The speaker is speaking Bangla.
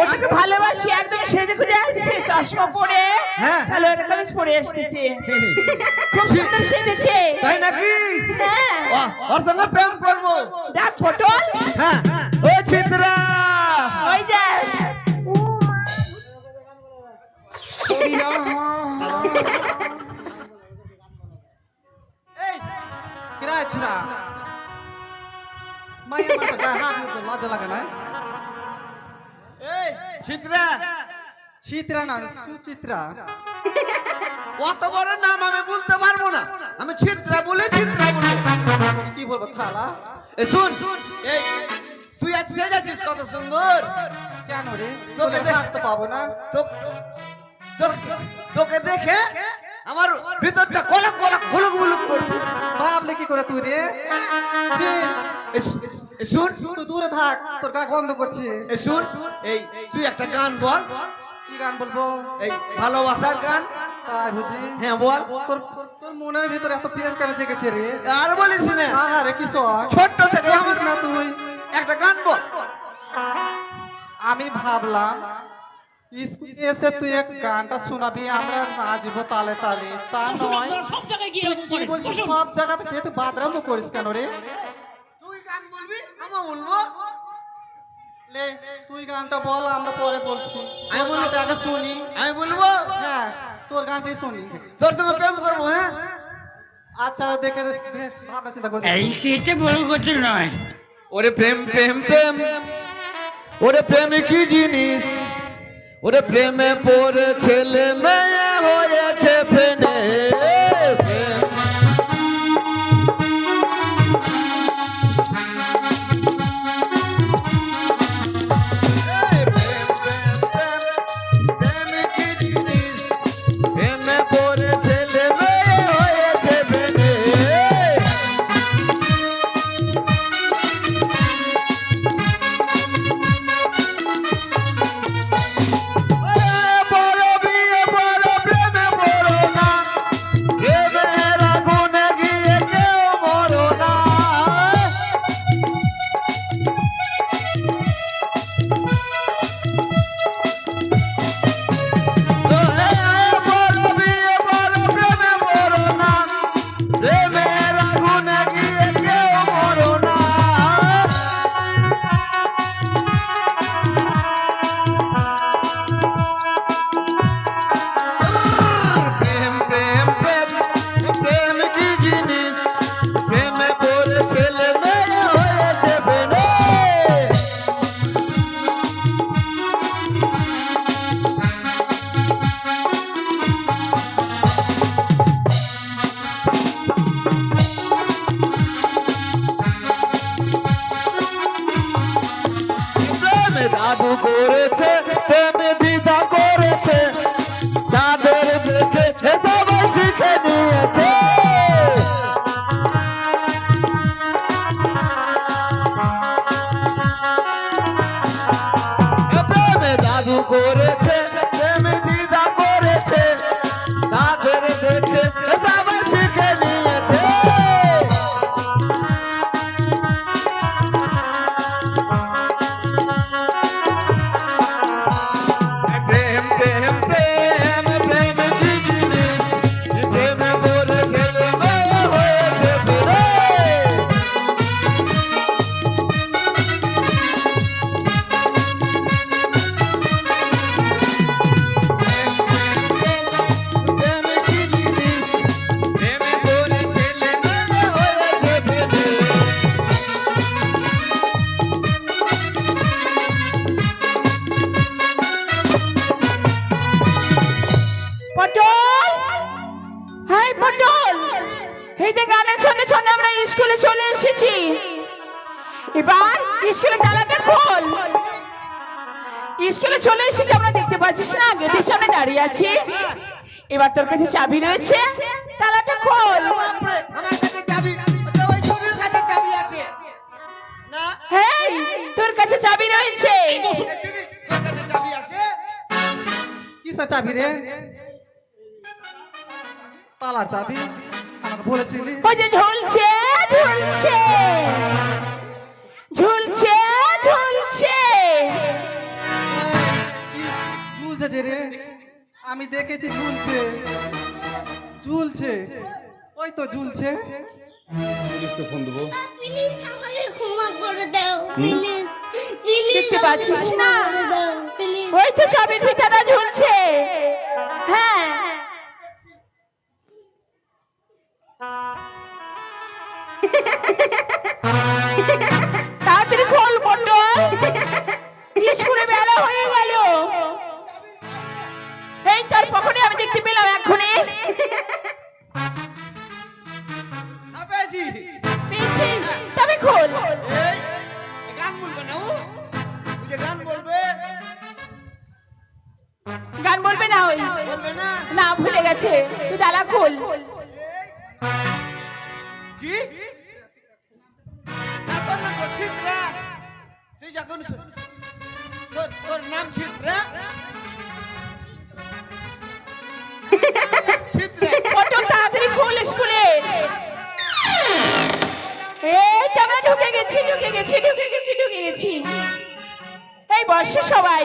ওটাকে ভালোবাসি একদম সেজে খুঁজে আসছে চশমা পরে। হ্যাঁ। সালোয়ার কামিজ পরে আসতেছে খুব সুন্দর সেজেছে। তাই নাকি? হ্যাঁ। ওর সঙ্গে প্রেম করব। ডাক পটল। হ্যাঁ। ও চিত্রা ওই যে। এই কিরা ছুরা মাইয়া মাথা গায়ে হাত লজ্জা লাগে না? চিত্রা চিত্রা না সুচিত্রা। অত বড় নাম আমি বুঝতে পারব না। আমি চিত্রা বলে চিত্রা বলব। কি বলব থালা? এ শুন। এই তুই আজ সেজেছিস কত সুন্দর। কেন রে? তোকে আসতে পাবো না? তোকে দেখে আমার ভিতরটা কলক কলক ভুলুক ভুলুক করছে। ভাবলে কি করে তুই রে? শুন তুই দূরে থাক তোর গা বন্ধ করছে। এ শুন এই তুই একটা গান বল। কি গান বলব? এই ভালোবাসার গান। তাই বুঝি। হ্যাঁ বল। তোর তোর মনের ভিতরে এত প্রেম কেন জেগেছে রে? আর বলিস না। আহারে কি শখ। ছোট্ট থেকে আমার না তুই। একটা গান বল। আমি ভাবলাম স্কুলে এসে তুই এক গানটা শোনাবি আমরা নাচবো তালে তালে। তা নয় সব জায়গায় গিয়ে। সব জায়গাতে যেহেতু বাদরামও করিস কেন রে? বলবি? লে তুই গানটা বল আমরা পরে বলছি। আমি বলব। আগে শুনি। আমি বলব? হ্যাঁ তোর গানটাই শুনি। তোর সঙ্গে প্রেম করব হ্যাঁ? আচ্ছা দেখে দে- ভাবনা চিন্তা করছি। এই সেটা বড় কথা নয়। ওরে প্রেম প্রেম প্রেম। ওরে প্রেম কি জিনিস? ওরে প্রেমে পড়ে ছেলে মেয়ে হয়েছে ফেনে। প্রেম করেছে প্রেমে এসেছি। এবার স্কুলের তালাটা খোল। স্কুলে চলে এসেছি আমরা দেখতে পাচ্ছিস না গেটের সামনে দাঁড়িয়ে আছি। এবার তোর কাছে চাবি রয়েছে তালাটা খোল। আমার কাছে চাবি ওই কাছে চাবি আছে। না? হেই তোর কাছে চাবি রয়েছে। তোর কাছে চাবি আছে। কি স্যার চাবি রে? তালার চাবি। ওই যে ঝুলছে ঝুলছে। ঝুলছে ঝুলছে। ঝুলছে যে রে। আমি দেখেছি ঝুলছে। ঝুলছে। ওই তো ঝুলছে। দেখতে পাচ্ছিস না? ওই তো সবের ভিতরে ঝুলছে। হ্যাঁ। তাড়াতাড়ি খোল পটল। স্কুলে বেলা হয়ে গেল। এই তোর পকনে আমি দেখতে পেলাম এক্ষুনি। পেয়েছিস? তবে খোল। গান বলবে না ও? গান বলবে। গান বলবে না ওই? বলবে না? না ভুলে গেছে। তুই দালা খোল। কি? তোর নাম তো ছিত্রা। তুই যখন তোর নাম আমরা ঢুকে গেছি ঢুকে গেছি ঢুকে গেছি ঢুকে গেছি। এই বসে সবাই।